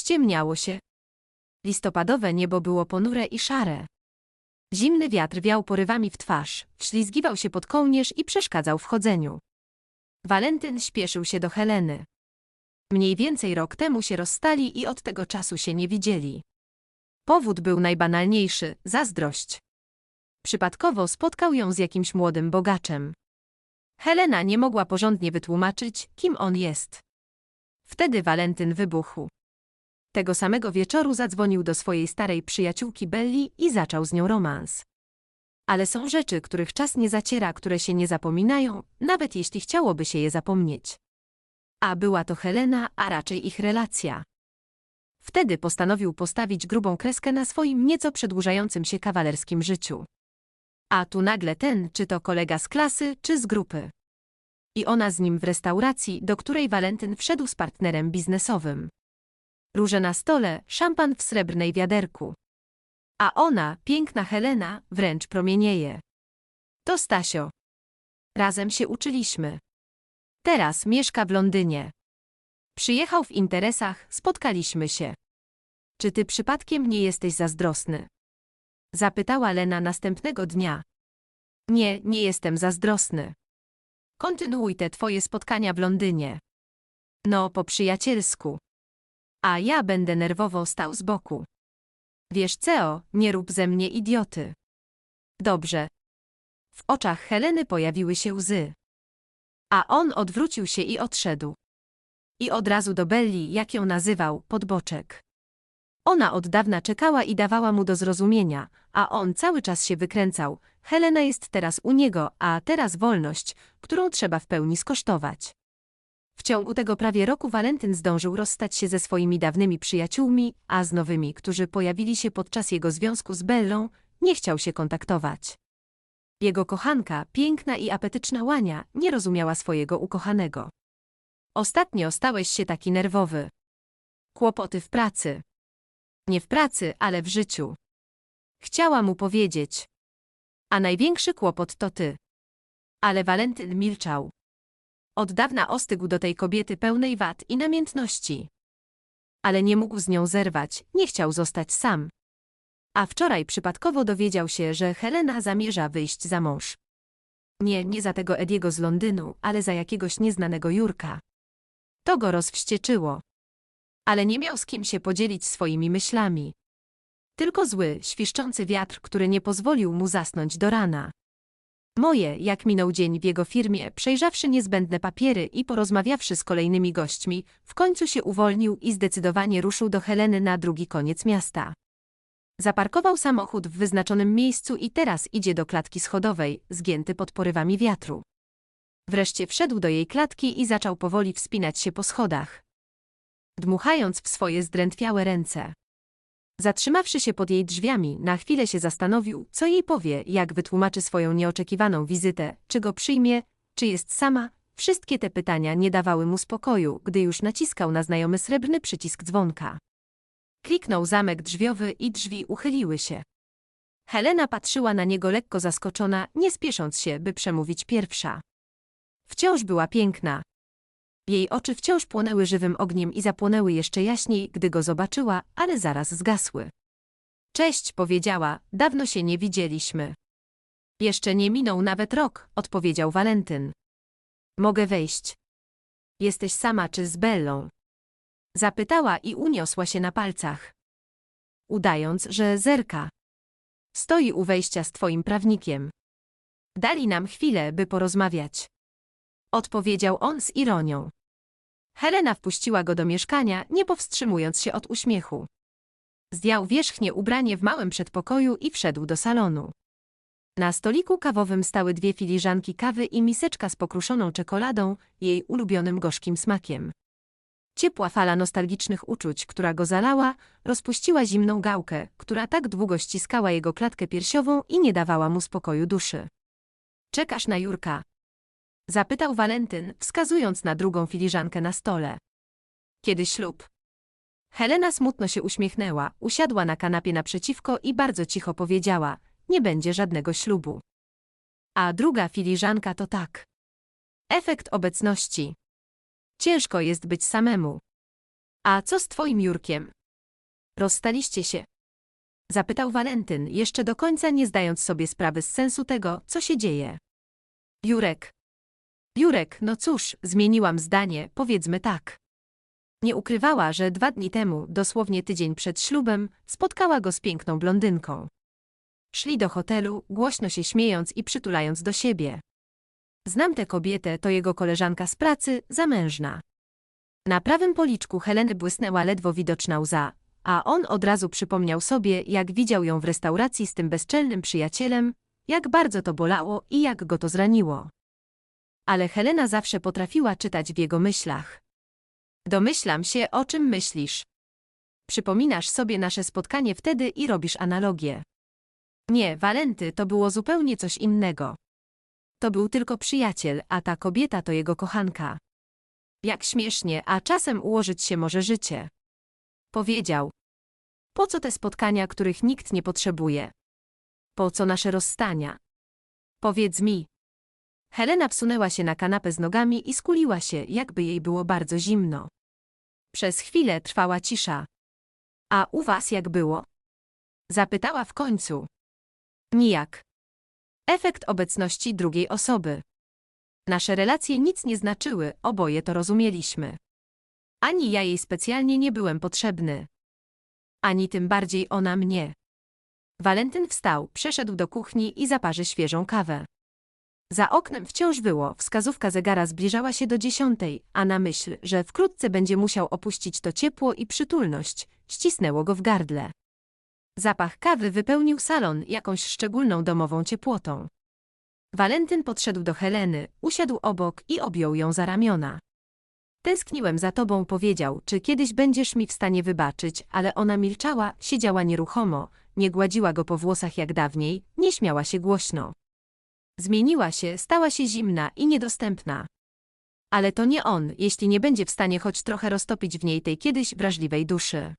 Ściemniało się. Listopadowe niebo było ponure i szare. Zimny wiatr wiał porywami w twarz, ślizgiwał się pod kołnierz i przeszkadzał w chodzeniu. Walentyn śpieszył się do Heleny. Mniej więcej rok temu się rozstali i od tego czasu się nie widzieli. Powód był najbanalniejszy zazdrość. Przypadkowo spotkał ją z jakimś młodym bogaczem. Helena nie mogła porządnie wytłumaczyć, kim on jest. Wtedy Walentyn wybuchł. Tego samego wieczoru zadzwonił do swojej starej przyjaciółki Belli i zaczął z nią romans. Ale są rzeczy, których czas nie zaciera, które się nie zapominają, nawet jeśli chciałoby się je zapomnieć. A była to Helena, a raczej ich relacja. Wtedy postanowił postawić grubą kreskę na swoim nieco przedłużającym się kawalerskim życiu. A tu nagle ten, czy to kolega z klasy, czy z grupy. I ona z nim w restauracji, do której Walentyn wszedł z partnerem biznesowym. Róże na stole, szampan w srebrnej wiaderku. A ona, piękna Helena, wręcz promienieje. To Stasio. Razem się uczyliśmy. Teraz mieszka w Londynie. Przyjechał w interesach, spotkaliśmy się. Czy ty przypadkiem nie jesteś zazdrosny? Zapytała Lena następnego dnia. Nie, nie jestem zazdrosny. Kontynuuj te twoje spotkania w Londynie. No, po przyjacielsku. A ja będę nerwowo stał z boku. Wiesz co, nie rób ze mnie idioty. Dobrze. W oczach Heleny pojawiły się łzy. A on odwrócił się i odszedł. I od razu do Belli, jak ją nazywał, podboczek. Ona od dawna czekała i dawała mu do zrozumienia, a on cały czas się wykręcał. Helena jest teraz u niego, a teraz wolność, którą trzeba w pełni skosztować. W ciągu tego prawie roku Walentyn zdążył rozstać się ze swoimi dawnymi przyjaciółmi, a z nowymi, którzy pojawili się podczas jego związku z Bellą, nie chciał się kontaktować. Jego kochanka, piękna i apetyczna łania, nie rozumiała swojego ukochanego. Ostatnio stałeś się taki nerwowy. Kłopoty w pracy. Nie w pracy, ale w życiu. Chciała mu powiedzieć. A największy kłopot to ty. Ale Walentyn milczał. Od dawna ostygł do tej kobiety pełnej wad i namiętności. Ale nie mógł z nią zerwać, nie chciał zostać sam. A wczoraj przypadkowo dowiedział się, że Helena zamierza wyjść za mąż. Nie, nie za tego Ediego z Londynu, ale za jakiegoś nieznanego Jurka. To go rozwścieczyło. Ale nie miał z kim się podzielić swoimi myślami. Tylko zły, świszczący wiatr, który nie pozwolił mu zasnąć do rana. Moje, jak minął dzień w jego firmie, przejrzawszy niezbędne papiery i porozmawiawszy z kolejnymi gośćmi, w końcu się uwolnił i zdecydowanie ruszył do Heleny na drugi koniec miasta. Zaparkował samochód w wyznaczonym miejscu i teraz idzie do klatki schodowej, zgięty pod porywami wiatru. Wreszcie wszedł do jej klatki i zaczął powoli wspinać się po schodach. Dmuchając w swoje zdrętwiałe ręce. Zatrzymawszy się pod jej drzwiami, na chwilę się zastanowił, co jej powie, jak wytłumaczy swoją nieoczekiwaną wizytę, czy go przyjmie, czy jest sama. Wszystkie te pytania nie dawały mu spokoju, gdy już naciskał na znajomy srebrny przycisk dzwonka. Kliknął zamek drzwiowy i drzwi uchyliły się. Helena patrzyła na niego lekko zaskoczona, nie spiesząc się, by przemówić pierwsza. Wciąż była piękna. Jej oczy wciąż płonęły żywym ogniem i zapłonęły jeszcze jaśniej, gdy go zobaczyła, ale zaraz zgasły. Cześć, powiedziała, dawno się nie widzieliśmy. Jeszcze nie minął nawet rok, odpowiedział Walentyn. Mogę wejść. Jesteś sama czy z Bellą? Zapytała i uniosła się na palcach. Udając, że zerka. Stoi u wejścia z twoim prawnikiem. Dali nam chwilę, by porozmawiać. Odpowiedział on z ironią. Helena wpuściła go do mieszkania, nie powstrzymując się od uśmiechu. Zdjął wierzchnie ubranie w małym przedpokoju i wszedł do salonu. Na stoliku kawowym stały dwie filiżanki kawy i miseczka z pokruszoną czekoladą, jej ulubionym gorzkim smakiem. Ciepła fala nostalgicznych uczuć, która go zalała, rozpuściła zimną gałkę, która tak długo ściskała jego klatkę piersiową i nie dawała mu spokoju duszy. Czekasz na Jurka, Zapytał Walentyn, wskazując na drugą filiżankę na stole. Kiedy ślub? Helena smutno się uśmiechnęła, usiadła na kanapie naprzeciwko i bardzo cicho powiedziała, nie będzie żadnego ślubu. A druga filiżanka to tak. Efekt obecności. Ciężko jest być samemu. A co z twoim Jurkiem? Rozstaliście się? Zapytał Walentyn, jeszcze do końca nie zdając sobie sprawy z sensu tego, co się dzieje. Jurek. Jurek, no cóż, zmieniłam zdanie, powiedzmy tak. Nie ukrywała, że dwa dni temu, dosłownie tydzień przed ślubem, spotkała go z piękną blondynką. Szli do hotelu, głośno się śmiejąc i przytulając do siebie. Znam tę kobietę, to jego koleżanka z pracy, zamężna. Na prawym policzku Heleny błysnęła ledwo widoczna łza, a on od razu przypomniał sobie, jak widział ją w restauracji z tym bezczelnym przyjacielem, jak bardzo to bolało i jak go to zraniło. Ale Helena zawsze potrafiła czytać w jego myślach. Domyślam się, o czym myślisz. Przypominasz sobie nasze spotkanie wtedy i robisz analogię. Nie, Walenty to było zupełnie coś innego. To był tylko przyjaciel, a ta kobieta to jego kochanka. Jak śmiesznie, a czasem ułożyć się może życie. Powiedział. Po co te spotkania, których nikt nie potrzebuje? Po co nasze rozstania? Powiedz mi. Helena wsunęła się na kanapę z nogami i skuliła się, jakby jej było bardzo zimno. Przez chwilę trwała cisza. A u was jak było? Zapytała w końcu. Nijak. Efekt obecności drugiej osoby. Nasze relacje nic nie znaczyły, oboje to rozumieliśmy. Ani ja jej specjalnie nie byłem potrzebny. Ani tym bardziej ona mnie. Walentyn wstał, przeszedł do kuchni i zaparzy świeżą kawę. Za oknem wciąż było, wskazówka zegara zbliżała się do dziesiątej, a na myśl, że wkrótce będzie musiał opuścić to ciepło i przytulność, ścisnęło go w gardle. Zapach kawy wypełnił salon jakąś szczególną domową ciepłotą. Walentyn podszedł do Heleny, usiadł obok i objął ją za ramiona. Tęskniłem za tobą, powiedział, czy kiedyś będziesz mi w stanie wybaczyć, ale ona milczała, siedziała nieruchomo, nie gładziła go po włosach jak dawniej, nie śmiała się głośno. Zmieniła się, stała się zimna i niedostępna. Ale to nie on, jeśli nie będzie w stanie choć trochę roztopić w niej tej kiedyś wrażliwej duszy.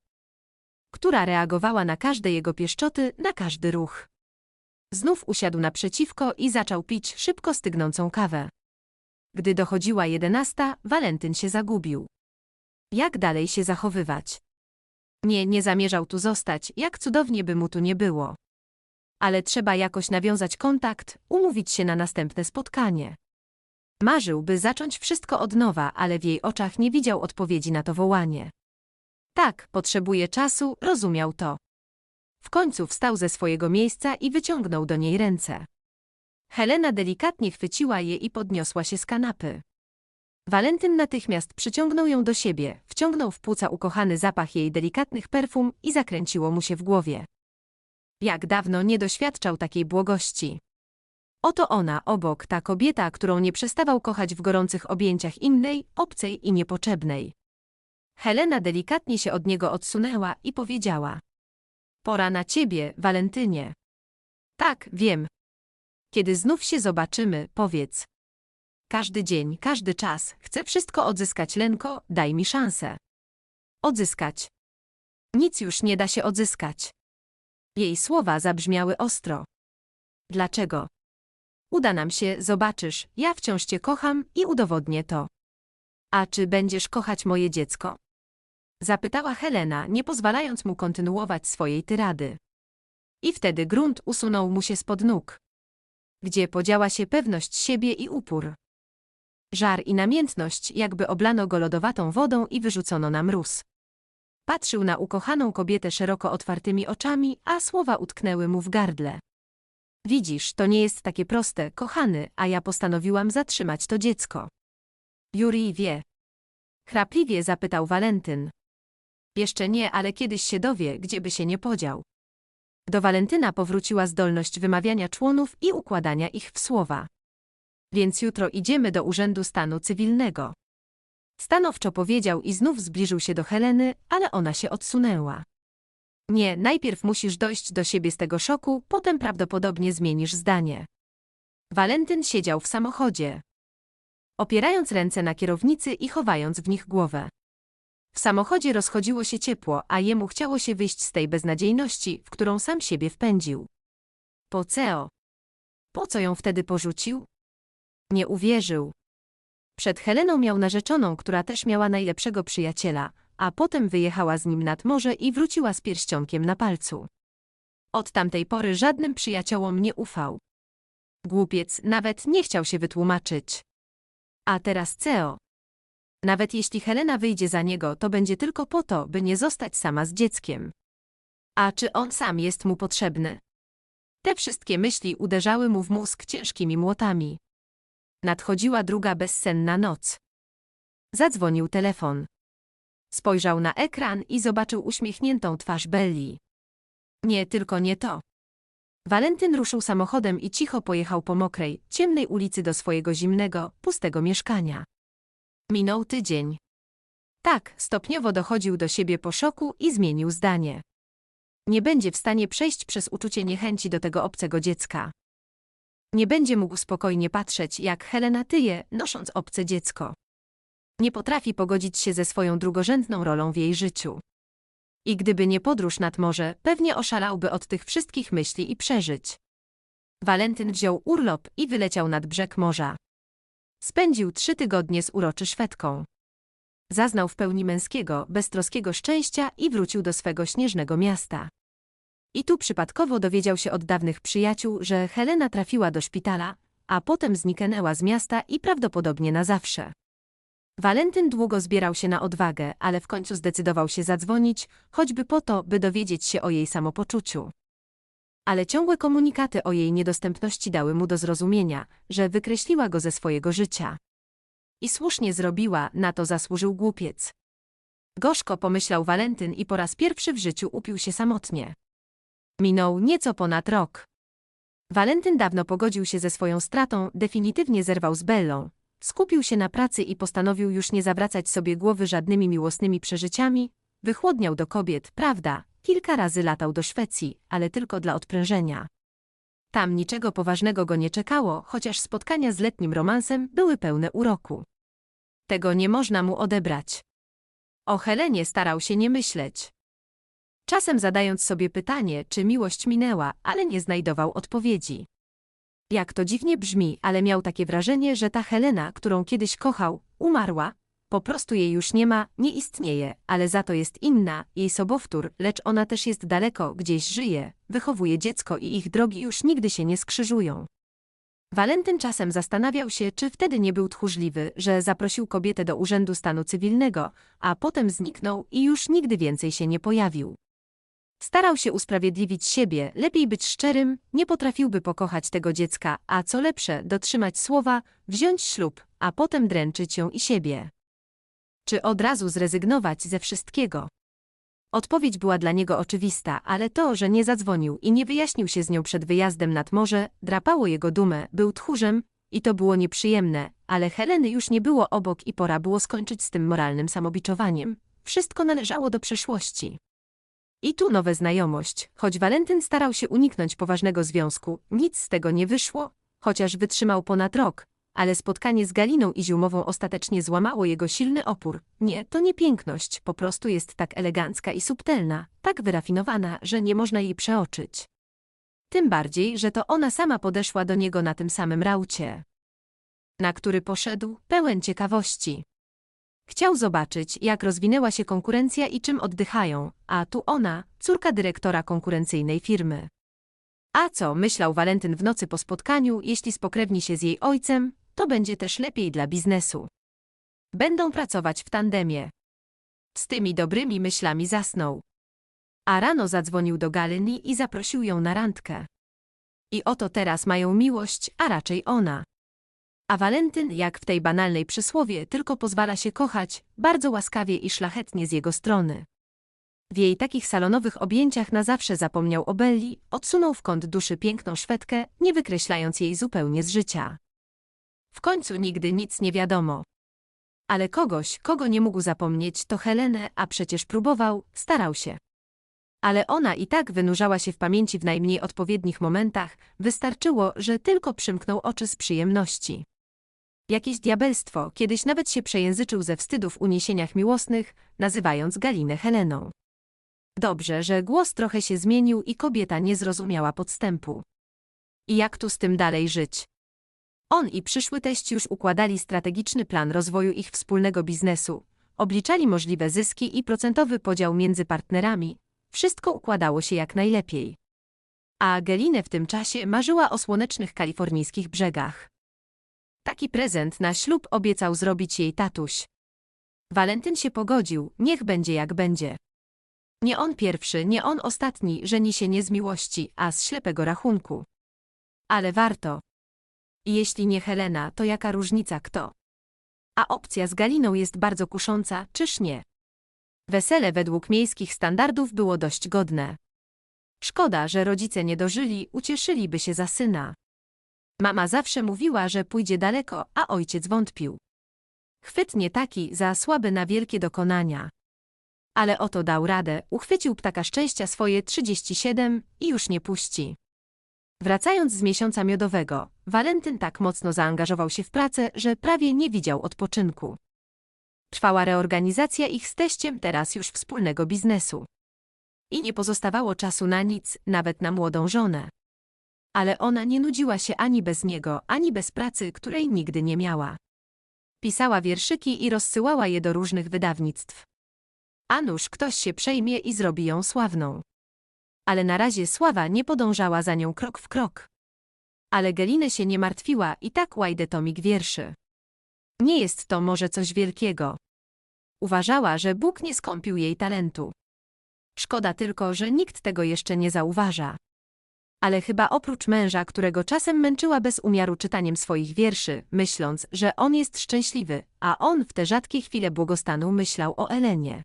Która reagowała na każde jego pieszczoty, na każdy ruch. Znów usiadł naprzeciwko i zaczął pić szybko stygnącą kawę. Gdy dochodziła jedenasta, Walentyn się zagubił. Jak dalej się zachowywać? Nie, nie zamierzał tu zostać, jak cudownie by mu tu nie było. Ale trzeba jakoś nawiązać kontakt, umówić się na następne spotkanie. Marzył, by zacząć wszystko od nowa, ale w jej oczach nie widział odpowiedzi na to wołanie. Tak, potrzebuje czasu, rozumiał to. W końcu wstał ze swojego miejsca i wyciągnął do niej ręce. Helena delikatnie chwyciła je i podniosła się z kanapy. Walentyn natychmiast przyciągnął ją do siebie, wciągnął w płuca ukochany zapach jej delikatnych perfum i zakręciło mu się w głowie. Jak dawno nie doświadczał takiej błogości. Oto ona, obok, ta kobieta, którą nie przestawał kochać w gorących objęciach innej, obcej i niepotrzebnej. Helena delikatnie się od niego odsunęła i powiedziała. Pora na ciebie, Walentynie. Tak, wiem. Kiedy znów się zobaczymy, powiedz. Każdy dzień, każdy czas, chcę wszystko odzyskać, Lenko, daj mi szansę. Odzyskać. Nic już nie da się odzyskać. Jej słowa zabrzmiały ostro. Dlaczego? Uda nam się, zobaczysz, ja wciąż cię kocham i udowodnię to. A czy będziesz kochać moje dziecko? Zapytała Helena, nie pozwalając mu kontynuować swojej tyrady. I wtedy grunt usunął mu się spod nóg. Gdzie podziała się pewność siebie i upór. Żar i namiętność jakby oblano go lodowatą wodą i wyrzucono na mróz. Patrzył na ukochaną kobietę szeroko otwartymi oczami, a słowa utknęły mu w gardle. Widzisz, to nie jest takie proste, kochany, a ja postanowiłam zatrzymać to dziecko. Juri wie. Chrapliwie zapytał Walentyn. Jeszcze nie, ale kiedyś się dowie, gdzieby się nie podział. Do Walentyna powróciła zdolność wymawiania członów i układania ich w słowa. Więc jutro idziemy do Urzędu Stanu Cywilnego. Stanowczo powiedział i znów zbliżył się do Heleny, ale ona się odsunęła. Nie, najpierw musisz dojść do siebie z tego szoku, potem prawdopodobnie zmienisz zdanie. Walentyn siedział w samochodzie, opierając ręce na kierownicy i chowając w nich głowę. W samochodzie rozchodziło się ciepło, a jemu chciało się wyjść z tej beznadziejności, w którą sam siebie wpędził. Po co? Po co ją wtedy porzucił? Nie uwierzył. Przed Heleną miał narzeczoną, która też miała najlepszego przyjaciela, a potem wyjechała z nim nad morze i wróciła z pierścionkiem na palcu. Od tamtej pory żadnym przyjaciołom nie ufał. Głupiec nawet nie chciał się wytłumaczyć. A teraz CEO. Nawet jeśli Helena wyjdzie za niego, to będzie tylko po to, by nie zostać sama z dzieckiem. A czy on sam jest mu potrzebny? Te wszystkie myśli uderzały mu w mózg ciężkimi młotami. Nadchodziła druga bezsenna noc. Zadzwonił telefon. Spojrzał na ekran i zobaczył uśmiechniętą twarz Belli. Nie, tylko nie to. Walentyn ruszył samochodem i cicho pojechał po mokrej, ciemnej ulicy do swojego zimnego, pustego mieszkania. Minął tydzień. Tak, stopniowo dochodził do siebie po szoku i zmienił zdanie. Nie będzie w stanie przejść przez uczucie niechęci do tego obcego dziecka. Nie będzie mógł spokojnie patrzeć, jak Helena tyje, nosząc obce dziecko. Nie potrafi pogodzić się ze swoją drugorzędną rolą w jej życiu. I gdyby nie podróż nad morze, pewnie oszalałby od tych wszystkich myśli i przeżyć. Walentyn wziął urlop i wyleciał nad brzeg morza. Spędził trzy tygodnie z uroczy Szwedką. Zaznał w pełni męskiego, beztroskiego szczęścia i wrócił do swego śnieżnego miasta. I tu przypadkowo dowiedział się od dawnych przyjaciół, że Helena trafiła do szpitala, a potem zniknęła z miasta i prawdopodobnie na zawsze. Walentyn długo zbierał się na odwagę, ale w końcu zdecydował się zadzwonić, choćby po to, by dowiedzieć się o jej samopoczuciu. Ale ciągłe komunikaty o jej niedostępności dały mu do zrozumienia, że wykreśliła go ze swojego życia. I słusznie zrobiła, na to zasłużył głupiec. Gorzko pomyślał Walentyn i po raz pierwszy w życiu upił się samotnie. Minął nieco ponad rok. Walentyn dawno pogodził się ze swoją stratą, definitywnie zerwał z Bellą, skupił się na pracy i postanowił już nie zawracać sobie głowy żadnymi miłosnymi przeżyciami, wychłodniał do kobiet, prawda, kilka razy latał do Szwecji, ale tylko dla odprężenia. Tam niczego poważnego go nie czekało, chociaż spotkania z letnim romansem były pełne uroku. Tego nie można mu odebrać. O Helenie starał się nie myśleć. Czasem zadając sobie pytanie, czy miłość minęła, ale nie znajdował odpowiedzi. Jak to dziwnie brzmi, ale miał takie wrażenie, że ta Helena, którą kiedyś kochał, umarła. Po prostu jej już nie ma, nie istnieje, ale za to jest inna, jej sobowtór, lecz ona też jest daleko, gdzieś żyje, wychowuje dziecko i ich drogi już nigdy się nie skrzyżują. Walentyn czasem zastanawiał się, czy wtedy nie był tchórzliwy, że zaprosił kobietę do urzędu stanu cywilnego, a potem zniknął i już nigdy więcej się nie pojawił. Starał się usprawiedliwić siebie, lepiej być szczerym, nie potrafiłby pokochać tego dziecka, a co lepsze, dotrzymać słowa, wziąć ślub, a potem dręczyć ją i siebie. Czy od razu zrezygnować ze wszystkiego? Odpowiedź była dla niego oczywista, ale to, że nie zadzwonił i nie wyjaśnił się z nią przed wyjazdem nad morze, drapało jego dumę, był tchórzem i to było nieprzyjemne, ale Heleny już nie było obok i pora było skończyć z tym moralnym samobiczowaniem. Wszystko należało do przeszłości. I tu nowe znajomość. Choć Walentyn starał się uniknąć poważnego związku, nic z tego nie wyszło, chociaż wytrzymał ponad rok, ale spotkanie z Galiną i Ziumową ostatecznie złamało jego silny opór. Nie, to nie piękność, po prostu jest tak elegancka i subtelna, tak wyrafinowana, że nie można jej przeoczyć. Tym bardziej, że to ona sama podeszła do niego na tym samym raucie, na który poszedł, pełen ciekawości. Chciał zobaczyć, jak rozwinęła się konkurencja i czym oddychają, a tu ona, córka dyrektora konkurencyjnej firmy. A co, myślał Walentyn w nocy po spotkaniu, jeśli spokrewni się z jej ojcem, to będzie też lepiej dla biznesu. Będą pracować w tandemie. Z tymi dobrymi myślami zasnął. A rano zadzwonił do Galini i zaprosił ją na randkę. I oto teraz mają miłość, a raczej ona. A Walentyn, jak w tej banalnej przysłowie, tylko pozwala się kochać, bardzo łaskawie i szlachetnie z jego strony. W jej takich salonowych objęciach na zawsze zapomniał o Belli, odsunął w kąt duszy piękną Szwedkę, nie wykreślając jej zupełnie z życia. W końcu nigdy nic nie wiadomo. Ale kogoś, kogo nie mógł zapomnieć, to Helenę, a przecież próbował, starał się. Ale ona i tak wynurzała się w pamięci w najmniej odpowiednich momentach, wystarczyło, że tylko przymknął oczy z przyjemności. Jakieś diabelstwo, kiedyś nawet się przejęzyczył ze wstydu w uniesieniach miłosnych, nazywając Galinę Heleną. Dobrze, że głos trochę się zmienił i kobieta nie zrozumiała podstępu. I jak tu z tym dalej żyć? On i przyszły teść już układali strategiczny plan rozwoju ich wspólnego biznesu. obliczali możliwe zyski i procentowy podział między partnerami. Wszystko układało się jak najlepiej. A Gelinę w tym czasie marzyła o słonecznych kalifornijskich brzegach. Taki prezent na ślub obiecał zrobić jej tatuś. Walentyn się pogodził, niech będzie jak będzie. Nie on pierwszy, nie on ostatni żeni się nie z miłości, a z ślepego rachunku. Ale warto. Jeśli nie Helena, to jaka różnica kto? A opcja z Galiną jest bardzo kusząca, czyż nie? Wesele według miejskich standardów było dość godne. Szkoda, że rodzice nie dożyli, ucieszyliby się za syna. Mama zawsze mówiła, że pójdzie daleko, a ojciec wątpił. Chwyt nie taki, za słaby na wielkie dokonania. Ale oto dał radę, uchwycił ptaka szczęścia swoje 37 i już nie puści. Wracając z miesiąca miodowego, Walentyn tak mocno zaangażował się w pracę, że prawie nie widział odpoczynku. Trwała reorganizacja ich z teściem teraz już wspólnego biznesu. I nie pozostawało czasu na nic, nawet na młodą żonę. Ale ona nie nudziła się ani bez niego, ani bez pracy, której nigdy nie miała. Pisała wierszyki i rozsyłała je do różnych wydawnictw. A nuż ktoś się przejmie i zrobi ją sławną. Ale na razie sława nie podążała za nią krok w krok. Ale Gelinę się nie martwiła i tak łajdę tomik wierszy. Nie jest to może coś wielkiego. Uważała, że Bóg nie skąpił jej talentu. Szkoda tylko, że nikt tego jeszcze nie zauważa. Ale chyba oprócz męża, którego czasem męczyła bez umiaru czytaniem swoich wierszy, myśląc, że on jest szczęśliwy, a on w te rzadkie chwile błogostanu myślał o Elenie.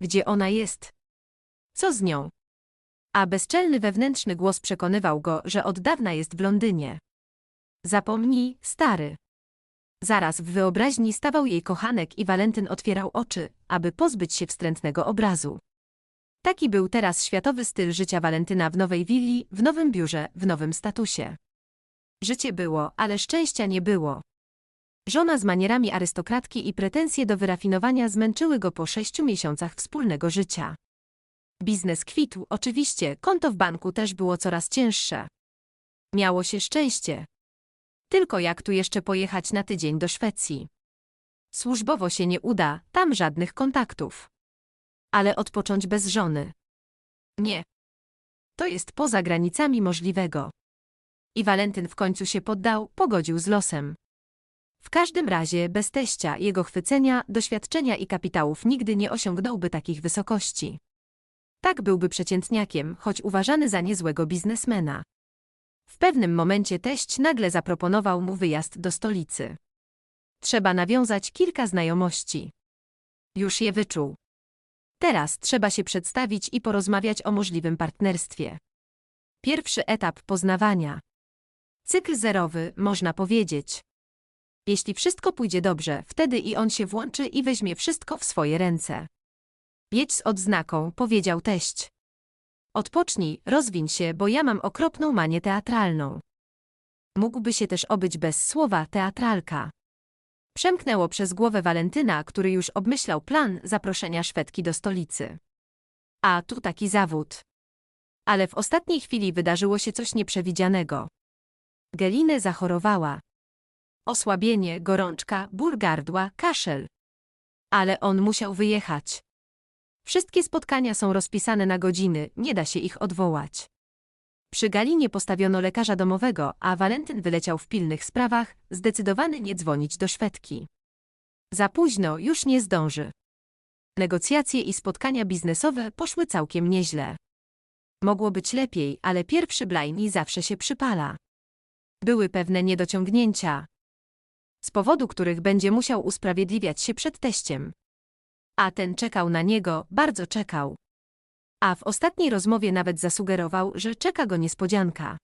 Gdzie ona jest? Co z nią? A bezczelny wewnętrzny głos przekonywał go, że od dawna jest w Londynie. Zapomnij, stary. Zaraz w wyobraźni stawał jej kochanek i Walentyn otwierał oczy, aby pozbyć się wstrętnego obrazu. Taki był teraz światowy styl życia Walentyna w nowej willi, w nowym biurze, w nowym statusie. Życie było, ale szczęścia nie było. Żona z manierami arystokratki i pretensje do wyrafinowania zmęczyły go po sześciu miesiącach wspólnego życia. Biznes kwitł, oczywiście, konto w banku też było coraz cięższe. Miało się szczęście. Tylko jak tu jeszcze pojechać na tydzień do Szwecji? Służbowo się nie uda, tam żadnych kontaktów. Ale odpocząć bez żony. Nie. To jest poza granicami możliwego. I Walentyn w końcu się poddał, pogodził z losem. W każdym razie bez teścia, jego chwycenia, doświadczenia i kapitałów nigdy nie osiągnąłby takich wysokości. Tak byłby przeciętniakiem, choć uważany za niezłego biznesmena. W pewnym momencie teść nagle zaproponował mu wyjazd do stolicy. Trzeba nawiązać kilka znajomości. Już je wyczuł. Teraz trzeba się przedstawić i porozmawiać o możliwym partnerstwie. Pierwszy etap poznawania. Cykl zerowy, można powiedzieć. Jeśli wszystko pójdzie dobrze, wtedy i on się włączy i weźmie wszystko w swoje ręce. Jedź z odznaką, powiedział teść. Odpocznij, rozwiń się, bo ja mam okropną manię teatralną. Mógłby się też obyć bez słowa teatralka. Przemknęło przez głowę Walentyna, który już obmyślał plan zaproszenia Szwedki do stolicy. A tu taki zawód. Ale w ostatniej chwili wydarzyło się coś nieprzewidzianego. Gelinę zachorowała. Osłabienie, gorączka, ból gardła, kaszel. Ale on musiał wyjechać. Wszystkie spotkania są rozpisane na godziny, nie da się ich odwołać. Przy Galinie postawiono lekarza domowego, a Walentyn wyleciał w pilnych sprawach, zdecydowany nie dzwonić do Szwedki. Za późno, już nie zdąży. Negocjacje i spotkania biznesowe poszły całkiem nieźle. Mogło być lepiej, ale pierwszy blajni zawsze się przypala. Były pewne niedociągnięcia, z powodu których będzie musiał usprawiedliwiać się przed teściem. A ten czekał na niego, bardzo czekał. A w ostatniej rozmowie nawet zasugerował, że czeka go niespodzianka.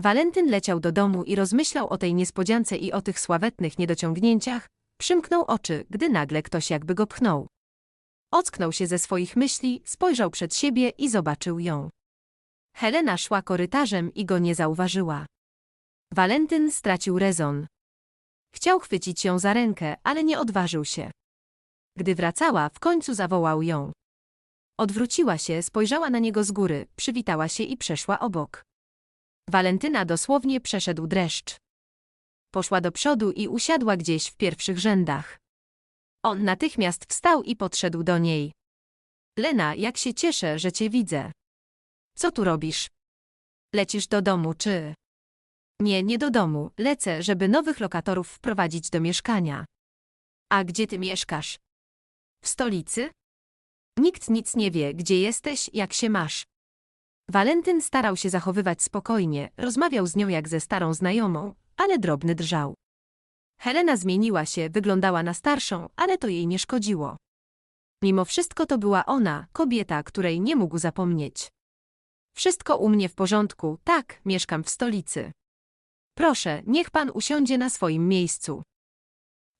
Walentyn leciał do domu i rozmyślał o tej niespodziance i o tych sławetnych niedociągnięciach, przymknął oczy, gdy nagle ktoś jakby go pchnął. Ocknął się ze swoich myśli, spojrzał przed siebie i zobaczył ją. Helena szła korytarzem i go nie zauważyła. Walentyn stracił rezon. Chciał chwycić ją za rękę, ale nie odważył się. Gdy wracała, w końcu zawołał ją. Odwróciła się, spojrzała na niego z góry, przywitała się i przeszła obok. Walentyna dosłownie przeszedł dreszcz. Poszła do przodu i usiadła gdzieś w pierwszych rzędach. On natychmiast wstał i podszedł do niej. Lena, jak się cieszę, że cię widzę. Co tu robisz? Lecisz do domu, czy? Nie, nie do domu. Lecę, żeby nowych lokatorów wprowadzić do mieszkania. A gdzie ty mieszkasz? W stolicy? Nikt nic nie wie, gdzie jesteś, jak się masz. Walentyn starał się zachowywać spokojnie, rozmawiał z nią jak ze starą znajomą, ale drobny drżał. Helena zmieniła się, wyglądała na starszą, ale to jej nie szkodziło. Mimo wszystko to była ona, kobieta, której nie mógł zapomnieć. Wszystko u mnie w porządku, tak, mieszkam w stolicy. Proszę, niech pan usiądzie na swoim miejscu.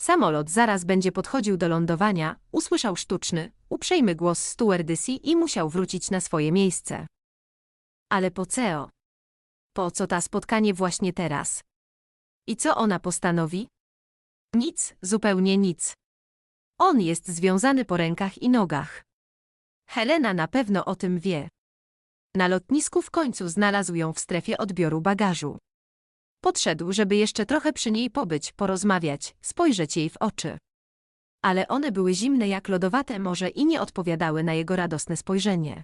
Samolot zaraz będzie podchodził do lądowania, usłyszał sztuczny, uprzejmy głos stewardessy i musiał wrócić na swoje miejsce. Ale po co? Po co ta spotkanie właśnie teraz? I co ona postanowi? Nic, zupełnie nic. On jest związany po rękach i nogach. Helena na pewno o tym wie. Na lotnisku w końcu znalazł ją w strefie odbioru bagażu. Podszedł, żeby jeszcze trochę przy niej pobyć, porozmawiać, spojrzeć jej w oczy. Ale one były zimne jak lodowate morze i nie odpowiadały na jego radosne spojrzenie.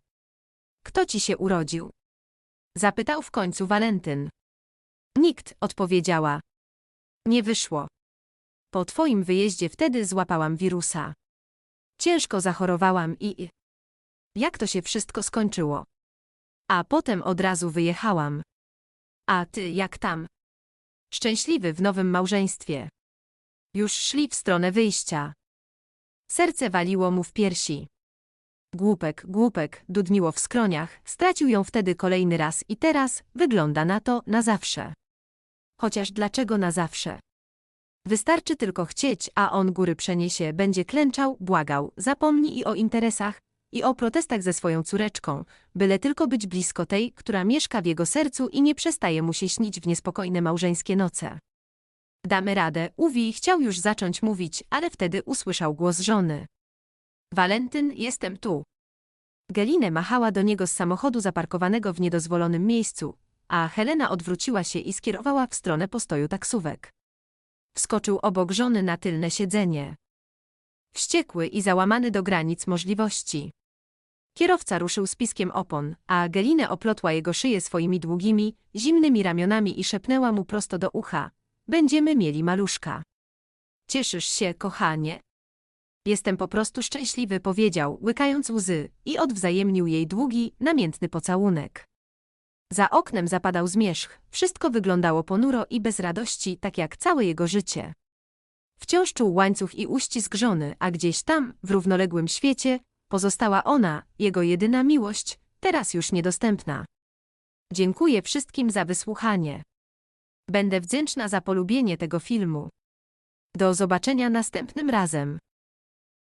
Kto ci się urodził? Zapytał w końcu Walentyn. Nikt, odpowiedziała. Nie wyszło. Po twoim wyjeździe wtedy złapałam wirusa. Ciężko zachorowałam i... Jak to się wszystko skończyło? A potem od razu wyjechałam. A ty, jak tam? Szczęśliwy w nowym małżeństwie. Już szli w stronę wyjścia. Serce waliło mu w piersi. Głupek, głupek, dudniło w skroniach, stracił ją wtedy kolejny raz i teraz wygląda na to na zawsze. Chociaż dlaczego na zawsze? Wystarczy tylko chcieć, a on góry przeniesie, będzie klęczał, błagał, zapomni i o interesach, i o protestach ze swoją córeczką, byle tylko być blisko tej, która mieszka w jego sercu i nie przestaje mu się śnić w niespokojne małżeńskie noce. Damy radę, Uwi chciał już zacząć mówić, ale wtedy usłyszał głos żony. Walentyn, jestem tu. Gelinę machała do niego z samochodu zaparkowanego w niedozwolonym miejscu, a Helena odwróciła się i skierowała w stronę postoju taksówek. Wskoczył obok żony na tylne siedzenie. Wściekły i załamany do granic możliwości. Kierowca ruszył z piskiem opon, a Gelinę oplotła jego szyję swoimi długimi, zimnymi ramionami i szepnęła mu prosto do ucha. Będziemy mieli maluszka. Cieszysz się, kochanie? Jestem po prostu szczęśliwy, powiedział, łykając łzy, i odwzajemnił jej długi, namiętny pocałunek. Za oknem zapadał zmierzch, wszystko wyglądało ponuro i bez radości, tak jak całe jego życie. Wciąż czuł łańcuch i uścisk żony, a gdzieś tam, w równoległym świecie, pozostała ona, jego jedyna miłość, teraz już niedostępna. Dziękuję wszystkim za wysłuchanie. Będę wdzięczna za polubienie tego filmu. Do zobaczenia następnym razem.